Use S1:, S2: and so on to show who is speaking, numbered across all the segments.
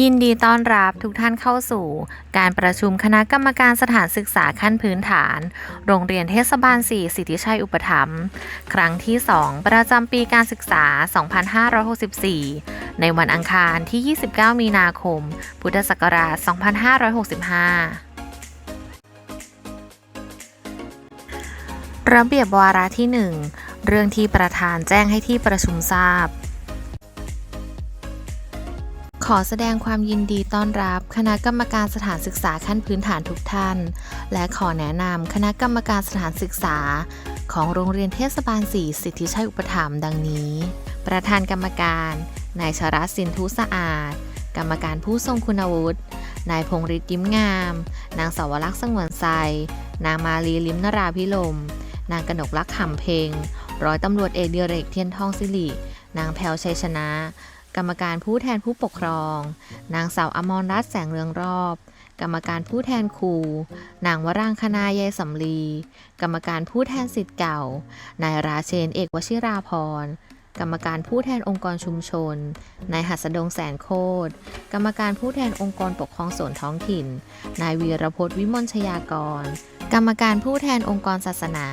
S1: ยินดีต้อนรับทุกท่านเข้าสู่ การประชุมคณะกรรมการสถานศึกษาขั้นพื้นฐาน โรงเรียนเทศบาล 4 สิทธิชัยอุปถัมภ์ครั้งที่ 2 ประจำปีการศึกษา 2564 ในวันอังคารที่ 29 มีนาคม พุทธศักราช 2565ระเบียบวาระที่ 1 เรื่องที่ประธานแจ้งให้ที่ประชุมทราบ ขอแสดงความยินดีต้อนรับ คณะกรรมการสถานศึกษาขั้นพื้นฐานทุกท่าน และขอแนะนำคณะกรรมการสถานศึกษา ของโรงเรียนเทศบาล4สิทธิชัยอุปถัมภ์ดังนี้ ประธานกรรมการ นายชรัสินทุสะอาด กรรมการผู้ทรงคุณวุฒิ นายพงฤทธิ์ยิ้มงาม นางสาวรักษ์สงวนไซนางมาลีลิมนราพิลม นางกนกลักษ์ขำเพลง ร้อยตำรวจเอกเดียเรกเทียนทองสิริ นางแพลวชัยชนะ กรรมการผู้แทนผู้ปกครอง นางสาวอมรรัตน์แสงเรืองรอบ กรรมการผู้แทนครู นางวรางคณายายสำลี กรรมการผู้แทนสิทธิ์เก่า นายราเชนเอกวชิราพรกรรมการผู้แทนองค์กรชุมชน นายหัสดงแสนโคตร กรรมการผู้แทนองค์กรปกครองส่วนท้องถิ่น นายวีรพจน์วิมลชยากร กรรมการผู้แทนองค์กรศาสนา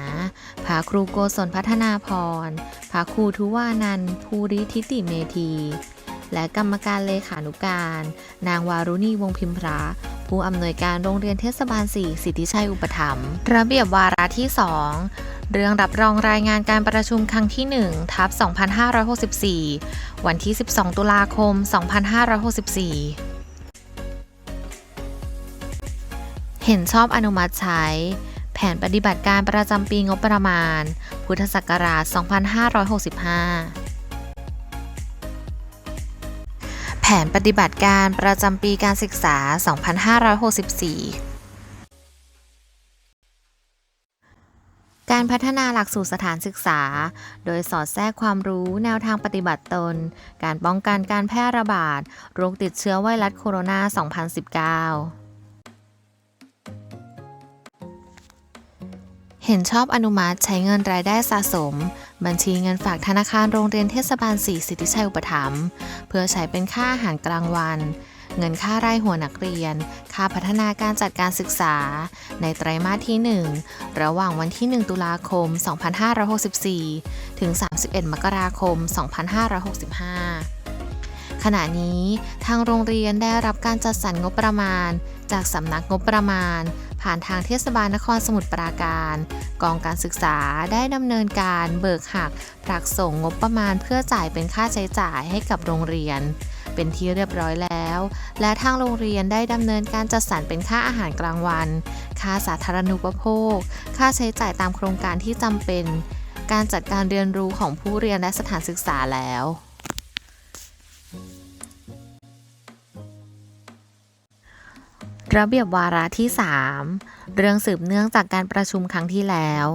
S1: ผาครูโกศลพัฒนาพรผาครูทุวานันท์ภูริทิติเมธี และกรรมการเลขานุการ นางวารุณีวงพิมพระผู้อำนวยการโรงเรียนเทศบาล 4 สิทธิชัยอุปถัมภ์ระเบียบวาระที่ 2 เรื่องรับรองรายงานการประชุมครั้งที่ 1 ทับ 2564 วันที่ 12 ตุลาคม 2564 เห็นชอบอนุมัติใช้ แผนปฏิบัติการประจำปีงบประมาณ พุทธศักราช 2565 แผนปฏิบัติการประจำปีการศึกษา 2564 การพัฒนาหลักสูตรสถานศึกษา โดยสอดแทรกความรู้แนวทางปฏิบัติตน การป้องกันการแพร่ระบาด โรคติดเชื้อไวรัสโคโรนา 2019เห็นชอบอนุมัติใช้เงินรายได้สะสม บัญชีเงินฝากธนาคารโรงเรียนเทศบาล 4 สิทธิชัยอุปถัมภ์เพื่อใช้เป็นค่าอาหารกลางวัน เงินค่าไรายหัวนักเรียน ค่าพัฒนาการจัดการศึกษา ในไตรมาสที่ 1 ระหว่างวันที่ 1 ตุลาคม 2564 ถึง 31 มกราคม 2565ขณะนี้ทางโรงเรียนได้รับการจัดสรรงบประมาณ จากสำนักงบประมาณ ผ่านทางเทศบาลนครสมุทรปราการ กองการศึกษาได้ดำเนินการเบิกหักผลักส่งงบประมาณเพื่อจ่ายเป็นค่าใช้จ่ายให้กับโรงเรียน เป็นที่เรียบร้อยแล้ว และทางโรงเรียนได้ดำเนินการจัดสรรเป็นค่าอาหารกลางวัน ค่าสาธารณูปโภค ค่าใช้จ่ายตามโครงการที่จำเป็น การจัดการเรียนรู้ของผู้เรียนและสถานศึกษาแล้ว ระเบียบวาระที่ 3 เรื่องสืบเนื่องจากการประชุมครั้งที่แล้ว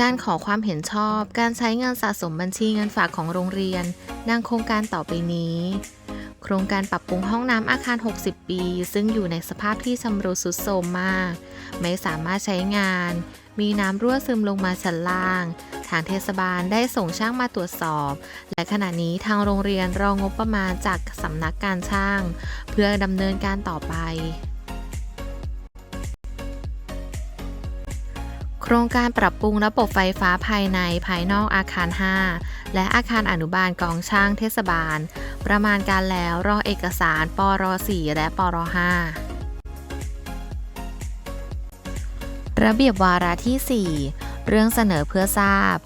S1: การขอความเห็นชอบ การใช้เงินสะสมบัญชีเงินฝากของโรงเรียนดังโครงการต่อไปนี้ โครงการปรับปรุงห้องน้ำอาคาร 60 ปี ซึ่งอยู่ในสภาพที่ชำรุดทรุดโทรมมาก ไม่สามารถใช้งาน มีน้ำรั่วซึมลงมาชั้นล่าง ทางเทศบาลได้ส่งช่างมาตรวจสอบ และขณะนี้ทางโรงเรียนรองงบประมาณจากสำนักการช่าง เพื่อดำเนินการต่อไปโครงการปรับปรุงระบบไฟฟ้าภายในภายนอกอาคาร 5 และอาคารอนุบาลกองช่างเทศบาล ประมาณการแล้วรอเอกสารปร 4 และปร 5 ระเบียบวาระที่ 4 เรื่องเสนอเพื่อทราบ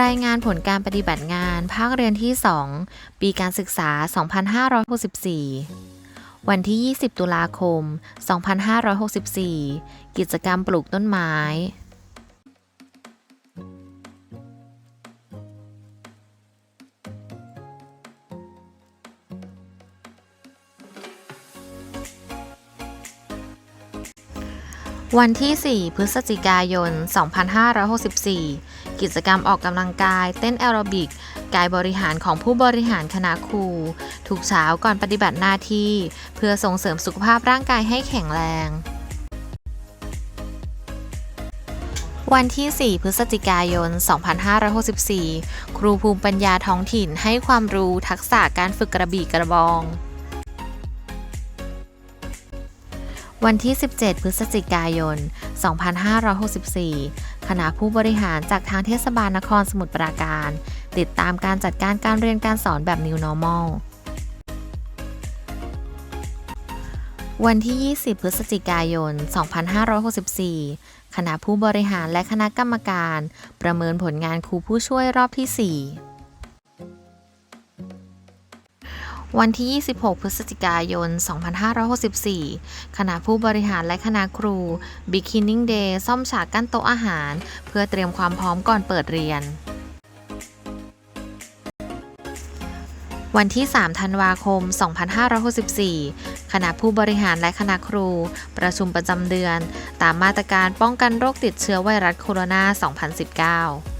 S1: รายงานผลการปฏิบัติงานภาคเรียนที่ 2 ปีการศึกษา 2564 วันที่ 20 ตุลาคม 2564 กิจกรรมปลูกต้นไม้ วันที่ 4 พฤศจิกายน 2564 กิจกรรมออกกำลังกาย เต้นแอโรบิก กายบริหารของผู้บริหารคณะครู ทุกเช้าก่อนปฏิบัติหน้าที่ เพื่อส่งเสริมสุขภาพร่างกายให้แข็งแรง วันที่ 4 พฤศจิกายน 2564 ครูภูมิปัญญาท้องถิ่นให้ความรู้ทักษะการฝึกกระบี่กระบอง วันที่ 17 พฤศจิกายน 2564 คณะผู้บริหารจากทางเทศบาลนครสมุทรปราการ ติดตามการจัดการการเรียนการสอนแบบ New Normal วันที่ 20 พฤศจิกายน 2564 คณะผู้บริหารและคณะกรรมการ ประเมินผลงานครูผู้ช่วยรอบที่ 4 วันที่ 26 พฤศจิกายน 2564 คณะผู้บริหารและคณะครู Beginning Day ซ่อมฉากกั้นโต๊ะอาหาร เพื่อเตรียมความพร้อมก่อนเปิดเรียน วันที่ 3 ธันวาคม 2564 คณะผู้บริหารและคณะครู ประชุมประจำเดือน ตามมาตรการป้องกันโรคติดเชื้อไวรัสโคโรนา 2019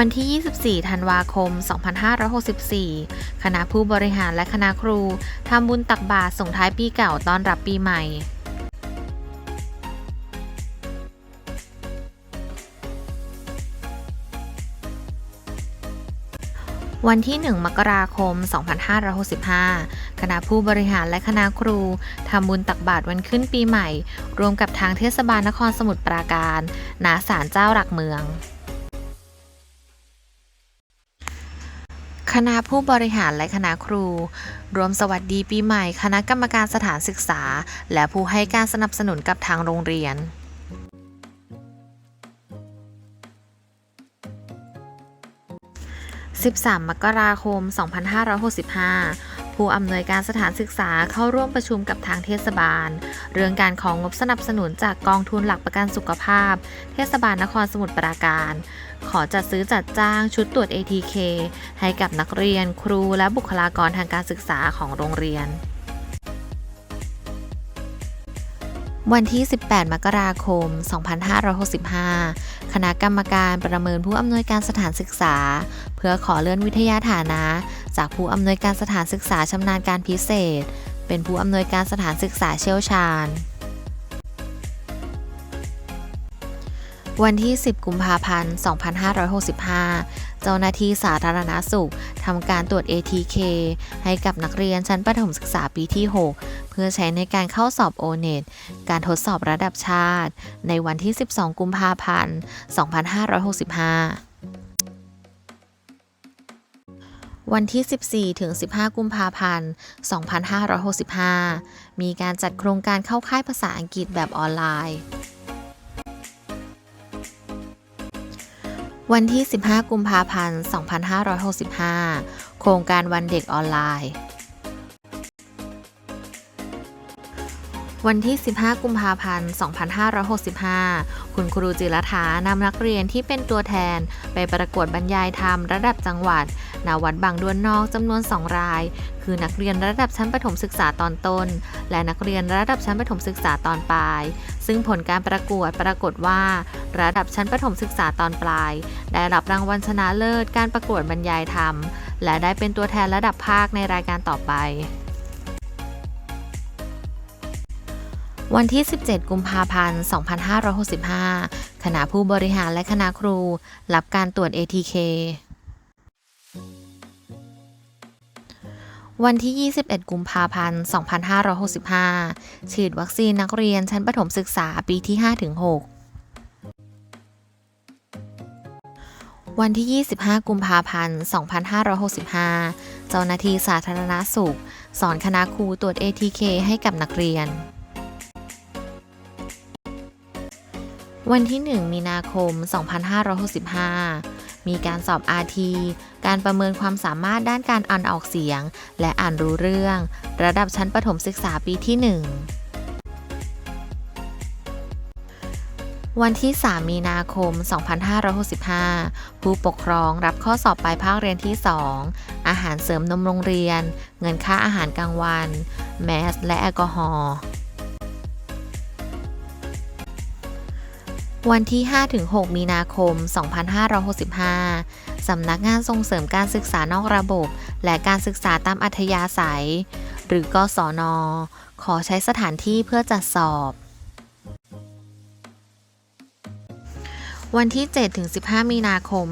S1: วันที่ 24 ธันวาคม 2564 คณะผู้บริหารและคณะครูทำบุญตักบาตรส่งท้ายปีเก่าต้อนรับปีใหม่วันที่ 1 มกราคม 2565 คณะผู้บริหารและคณะครูทำบุญตักบาตรวันขึ้นปีใหม่ รวมกับทางเทศบาลนครสมุทรปราการณศาลเจ้าหลักเมือง คณะผู้บริหารและคณะครู รวมสวัสดีปีใหม่ คณะกรรมการสถานศึกษา และผู้ให้การสนับสนุนกับทางโรงเรียน13 มกราคม 2565 ผู้อำนวยการสถานศึกษาเข้าร่วมประชุมกับทางเทศบาล เรื่องการของงบสนับสนุนจากกองทุนหลักประกันสุขภาพ เทศบาลนครสมุทรปราการ ขอจัดซื้อจัดจ้างชุดตรวจ ATK ให้กับนักเรียน ครูและบุคลากรทางการศึกษาของโรงเรียนวันที่ 18 มกราคม 2565 คณะกรรมการประเมินผู้อำนวยการสถานศึกษา พื่อขอเลื่อนวิทยาฐานะ จากผู้อำนวยการสถานศึกษาชำนาญการพิเศษ เป็นผู้อำนวยการสถานศึกษาเชี่ยวชาญ วันที่ 10 กุมภาพันธ์ 2565 เจ้าหน้าที่สาธารณาสุขทำการตรวจ ATK ให้กับนักเรียนชั้นประถมศึกษาปีที่ 6 เพื่อใช้ในการเข้าสอบ O-NET การทดสอบระดับชาติ ในวันที่ 12 กุมภาพันธ์ 2565 วันที่ 14 ถึง 15 กุมภาพันธ์ 2565 มีการจัดโครงการเข้าค่ายภาษาอังกฤษแบบออนไลน์ วันที่ 15 กุมภาพันธ์ 2565 โครงการวันเด็กออนไลน์ วันที่ 15 กุมภาพันธ์ 2565 คุณครูจิรธานำนักเรียนที่เป็นตัวแทน ไปประกวดบรรยายธรรมระดับจังหวัดณวัดบางดวนนอกจำนวน 2 ราย คือนักเรียนระดับชั้นประถมศึกษาตอนต้น และนักเรียนระดับชั้นประถมศึกษาตอนปลาย ซึ่งผลการประกวดปรากฏว่า ระดับชั้นประถมศึกษาตอนปลาย ได้รับรางวัลชนะเลิศการประกวดบรรยายธรรม และได้เป็นตัวแทนระดับภาคในรายการต่อไป วันที่ 17 กุมภาพันธ์ 2565 คณะผู้บริหารและคณะครู รับการตรวจ ATK วันที่ 21 กุมภาพันธ์ 2565 ฉีดวัคซีนนักเรียนชั้นประถมศึกษาปีที่ 5-6 วันที่ 25 กุมภาพันธ์ 2565 เจ้าหน้าที่สาธารณาสุข สอนคณะครูตรวจ ATK ให้กับนักเรียน วันที่ 1 มีนาคม 2565 มีการสอบ RT การประเมินความสามารถด้านการอ่านออกเสียง และอ่านรู้เรื่อง ระดับชั้นประถมศึกษาปีที่ 1 วันที่ 3 มีนาคม 2565 ผู้ปกครองรับข้อสอบปลายภาคเรียนที่ 2 อาหารเสริมนมโรงเรียน เงินค่าอาหารกลางวัน แมส และแอลกอฮอล์ วันที่ 5-6 มีนาคม 2565 สำนักงานส่งเสริมการศึกษานอกระบบ และการศึกษาตามอัธยาศัย หรือกศน ขอใช้สถานที่เพื่อจัดสอบ วันที่ 7-15 มีนาคม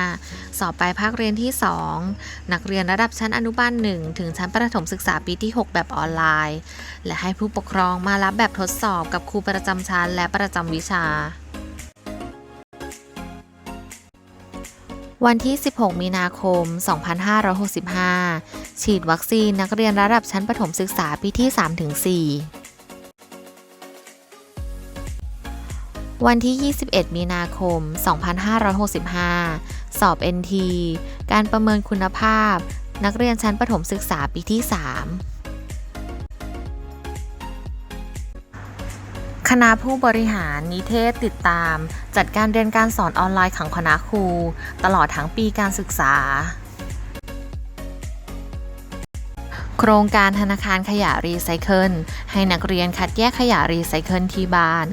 S1: 2565 สอบไปลายภาคเรียนที่ 2 นักเรียนระดับชั้นอนุบาล 1 ถึงชั้นประถมศึกษาปีที่ 6 แบบออนไลน์ และให้ผู้ปกครองมารับแบบทดสอบกับครูประจำชั้นและประจำวิชาวันที่ 16 มีนาคม 2565 ฉีดวัคซีนนักเรียนระดับชั้นประถมศึกษาปีที่ 3-4 วันที่ 21 มีนาคม 2565 สอบ NT การประเมินคุณภาพ นักเรียนชั้นประถมศึกษาปีที่ 3 คณะผู้บริหารนิเทศติดตาม จัดการเรียนการสอนออนไลน์ของคณะครู ตลอดทั้งปีการศึกษา โครงการธนาคารขยะรีไซเคิลให้นักเรียนคัดแยกขยะรีไซเคิลที่บ้าน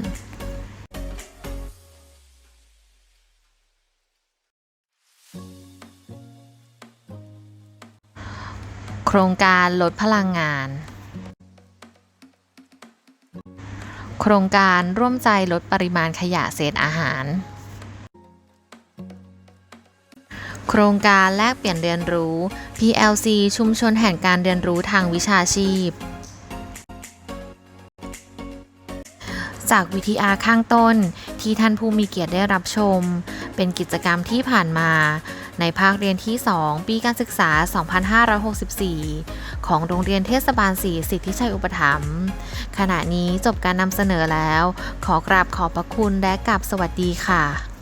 S1: โครงการลดพลังงาน โครงการร่วมใจลดปริมาณขยะเศษอาหาร โครงการแลกเปลี่ยนเรียนรู้ PLC ชุมชนแห่งการเรียนรู้ทางวิชาชีพ จากวิทีอาร์ข้างต้นที่ท่านผู้มีเกียรติได้รับชม เป็นกิจกรรมที่ผ่านมา ในภาคเรียนที่ 2 ปีการศึกษา 2564 ของโรงเรียนเทศบาล4สิทธิชัยอุปถัมภ์ขณะนี้จบการนำเสนอแล้ว ขอกราบขอบพระคุณและกราบสวัสดีค่ะ